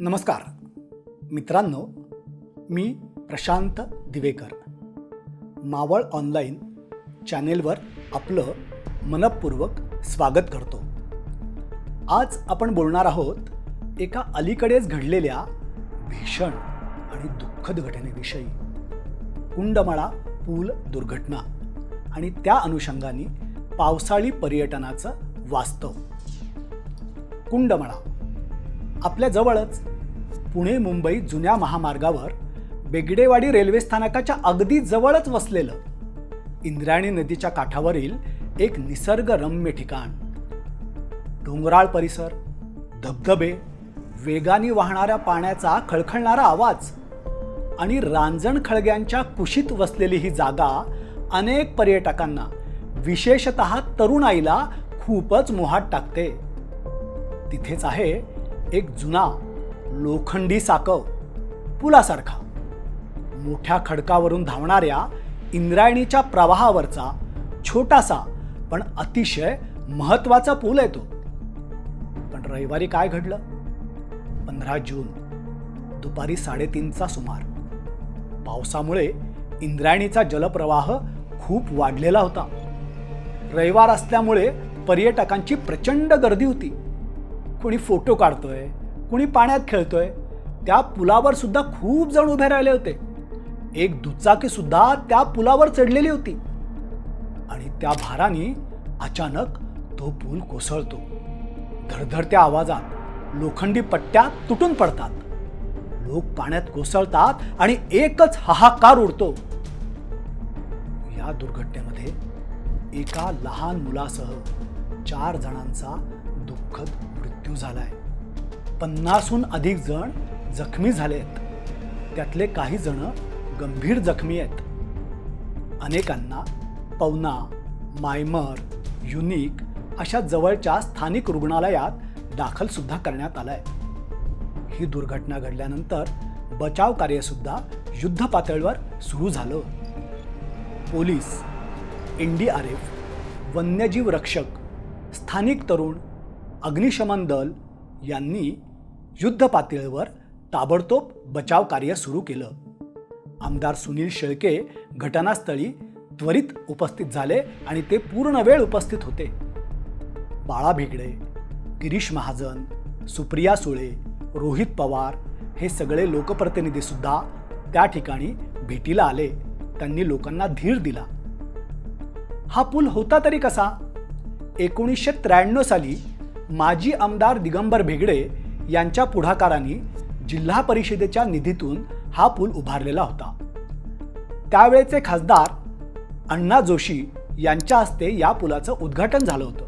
नमस्कार. मित्रांनो मी प्रशांत दिवेकर. मावळ ऑनलाईन चॅनेलवर आपलं मनपूर्वक स्वागत करतो. आज आपण बोलणार आहोत एका अलीकडेच घडलेल्या भीषण आणि दुःखद घटनेविषयी. कुंडमाळा पूल दुर्घटना आणि त्या अनुषंगाने पावसाळी पर्यटनाचं वास्तव. कुंडमळा आपल्या जवळच. पुणे मुंबई जुन्या महामार्गावर बेगडेवाडी रेल्वे स्थानकाच्या अगदी जवळच वसलेलं इंद्रायणी नदीच्या काठावरील एक निसर्गरम्य ठिकाण. डोंगराळ परिसर धबधबे वेगाने वाहणाऱ्या पाण्याचा खळखळणारा आवाज आणि रांजण खळग्यांच्या कुशीत वसलेली ही जागा अनेक पर्यटकांना विशेषत तरुणाईला खूपच मोहात टाकते. तिथेच आहे एक जुना लोखंडी साकव पुलासारखा. मोठ्या खडकावरून धावणाऱ्या इंद्रायणीच्या प्रवाहावरचा छोटासा पण अतिशय महत्त्वाचा पूल आहे तो. पण रविवारी काय घडलं? पंधरा जून दुपारी साडेतीनचा सुमार. पावसामुळे इंद्रायणीचा जलप्रवाह खूप वाढलेला होता. रविवार असल्यामुळे पर्यटकांची प्रचंड गर्दी होती. कोणी फोटो काढतोय कोणी पाण्यात खेळतोय त्या पुलावर सुद्धा खूप जण उभे राहिले होते. एक दुचाकी सुद्धा त्या पुलावर चढलेली होती. आणि त्या भाराने अचानक तो पूल कोसळतो. धडधडत्या आवाजात लोखंडी पट्ट्या तुटून पडतात. लोक पाण्यात कोसळतात आणि एकच हाहाकार उडतो. या दुर्घटनेमध्ये एका लहान मुलासह चार जणांचा दुःखद मृत्यू झालाय. पन्नासहून अधिक जण जखमी झालेत. त्यातले काही जण गंभीर जखमी आहेत. अनेकांना पवना मायमर युनिक अशा जवळच्या स्थानिक रुग्णालयात दाखल सुद्धा करण्यात आलाय. ही दुर्घटना घडल्यानंतर बचाव कार्य सुद्धा युद्ध पातळीवर सुरू झालं. Police N D R F वन्यजीव रक्षक स्थानिक तरुण अग्निशमन दल यांनी युद्ध पातळीवर ताबडतोब बचाव कार्य सुरू केलं. आमदार सुनील शेळके घटनास्थळी त्वरित उपस्थित झाले आणि ते पूर्ण वेळ उपस्थित होते. बाळा भेगडे गिरीश महाजन सुप्रिया सुळे रोहित पवार हे सगळे लोकप्रतिनिधी सुद्धा त्या ठिकाणी भेटीला आले. त्यांनी लोकांना धीर दिला. हा पूल होता तरी कसा? एकोणीसशे त्र्याण्णव साली माजी आमदार दिगंबर भेगडे यांच्या पुढाकाराने जिल्हा परिषदेच्या निधीतून हा पूल उभारलेला होता. त्यावेळेचे खासदार अण्णा जोशी यांच्या हस्ते या पुलाचं उद्घाटन झालं होतं.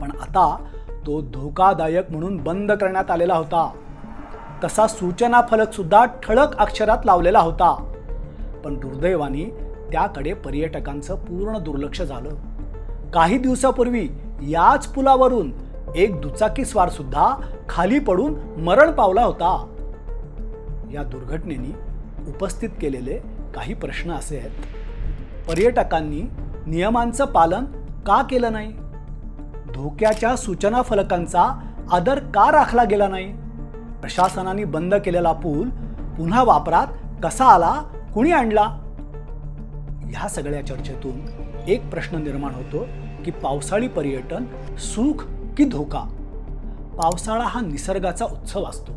पण आता तो धोकादायक म्हणून बंद करण्यात आलेला होता. तसा सूचना फलक सुद्धा ठळक अक्षरात लावलेला होता. पण दुर्दैवाने त्याकडे पर्यटकांचं पूर्ण दुर्लक्ष झालं. काही दिवसापूर्वी याच पुलावरून एक दुचाकीस्वार सुद्धा खाली पडून मरण पावला होता. या दुर्घटनेने उपस्थित केलेले काही प्रश्न असे आहेत. पर्यटकांनी नियमांचं पालन का केलं नाही? धोक्याच्या सूचना फलकांचा आदर का राखला गेला नाही? प्रशासनाने बंद केलेला पूल पुन्हा वापरात कसा आला? कुणी आणला? ह्या सगळ्या चर्चेतून एक प्रश्न निर्माण होतो की पावसाळी पर्यटन सुख की धोका. पावसाळा हा निसर्गाचा उत्सव असतो.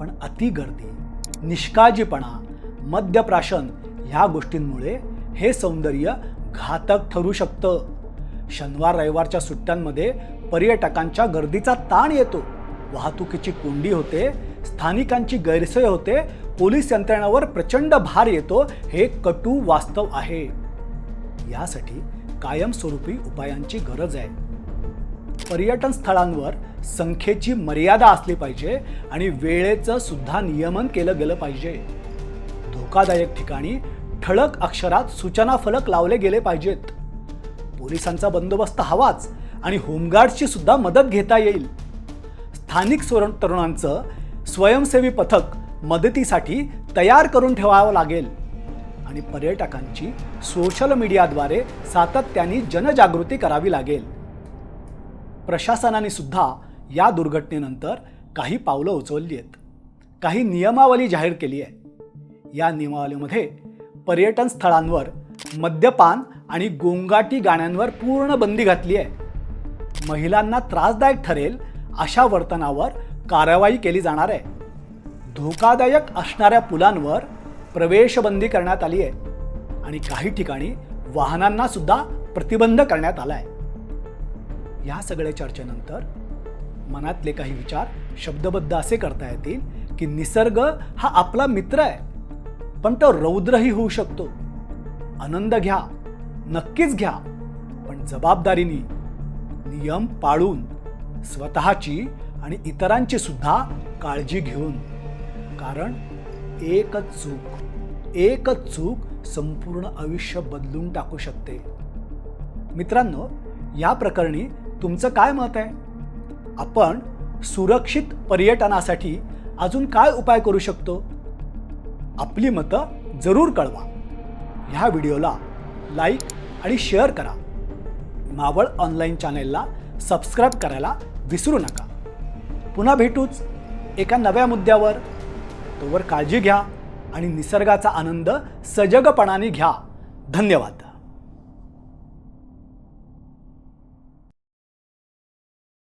पण अति गर्दी निष्काळजीपणा मद्यप्राशन ह्या गोष्टींमुळे हे सौंदर्य घातक ठरू शकतं. शनिवार रविवारच्या सुट्ट्यांमध्ये पर्यटकांच्या गर्दीचा ताण येतो. वाहतुकीची कोंडी होते स्थानिकांची गैरसोय होते पोलीस यंत्रणेवर प्रचंड भार येतो हे कटू वास्तव आहे. यासाठी कायमस्वरूपी उपायांची गरज आहे. पर्यटन स्थळांवर संख्येची मर्यादा असली पाहिजे आणि वेळेचं सुद्धा नियमन केलं गेलं पाहिजे. धोकादायक ठिकाणी ठळक अक्षरात सूचना फलक लावले गेले पाहिजेत. पोलिसांचा बंदोबस्त हवाच आणि होमगार्डची सुद्धा मदत घेता येईल. स्थानिक स्वरण तरुणांचं स्वयंसेवी पथक मदतीसाठी तयार करून ठेवावं लागेल. आणि पर्यटकांची सोशल मीडियाद्वारे सातत्याने जनजागृती करावी लागेल. प्रशासनाने सुद्धा या दुर्घटनेनंतर काही पावलं उचलली आहेत. काही नियमावली जाहीर केली आहे. या नियमावलीमध्ये पर्यटन स्थळांवर मद्यपान आणि गोंगाटी गाण्यांवर पूर्ण बंदी घातली आहे. महिलांना त्रासदायक ठरेल अशा वर्तनावर कारवाई केली जाणार आहे. धोकादायक असणाऱ्या पुलांवर प्रवेशबंदी करण्यात आली आहे. आणि काही ठिकाणी वाहनांना सुद्धा प्रतिबंध करण्यात आला आहे ह्या सगळ्या चर्चेनंतर मनातले काही विचार शब्दबद्ध असे करता येतील की निसर्ग हा आपला मित्र आहे पण तो रौद्रही होऊ शकतो. आनंद घ्या नक्कीच घ्या पण जबाबदारीने नियम पाळून स्वतःची आणि इतरांची सुद्धा काळजी घेऊन. कारण एकच चूक एकच चूक संपूर्ण आयुष्य बदलून टाकू शकते. मित्रांनो या प्रकरणी तुमचं काय मत आहे? आपण सुरक्षित पर्यटनासाठी अजून काय उपाय करू शकतो? आपली मतं जरूर कळवा. ह्या व्हिडिओला लाईक आणि शेअर करा. मावळ ऑनलाईन चॅनेलला सबस्क्राईब करायला विसरू नका. पुन्हा भेटूच एका नव्या मुद्द्यावर. तोवर काळजी घ्या आणि निसर्गाचा आनंद सजगपणाने घ्या. धन्यवाद.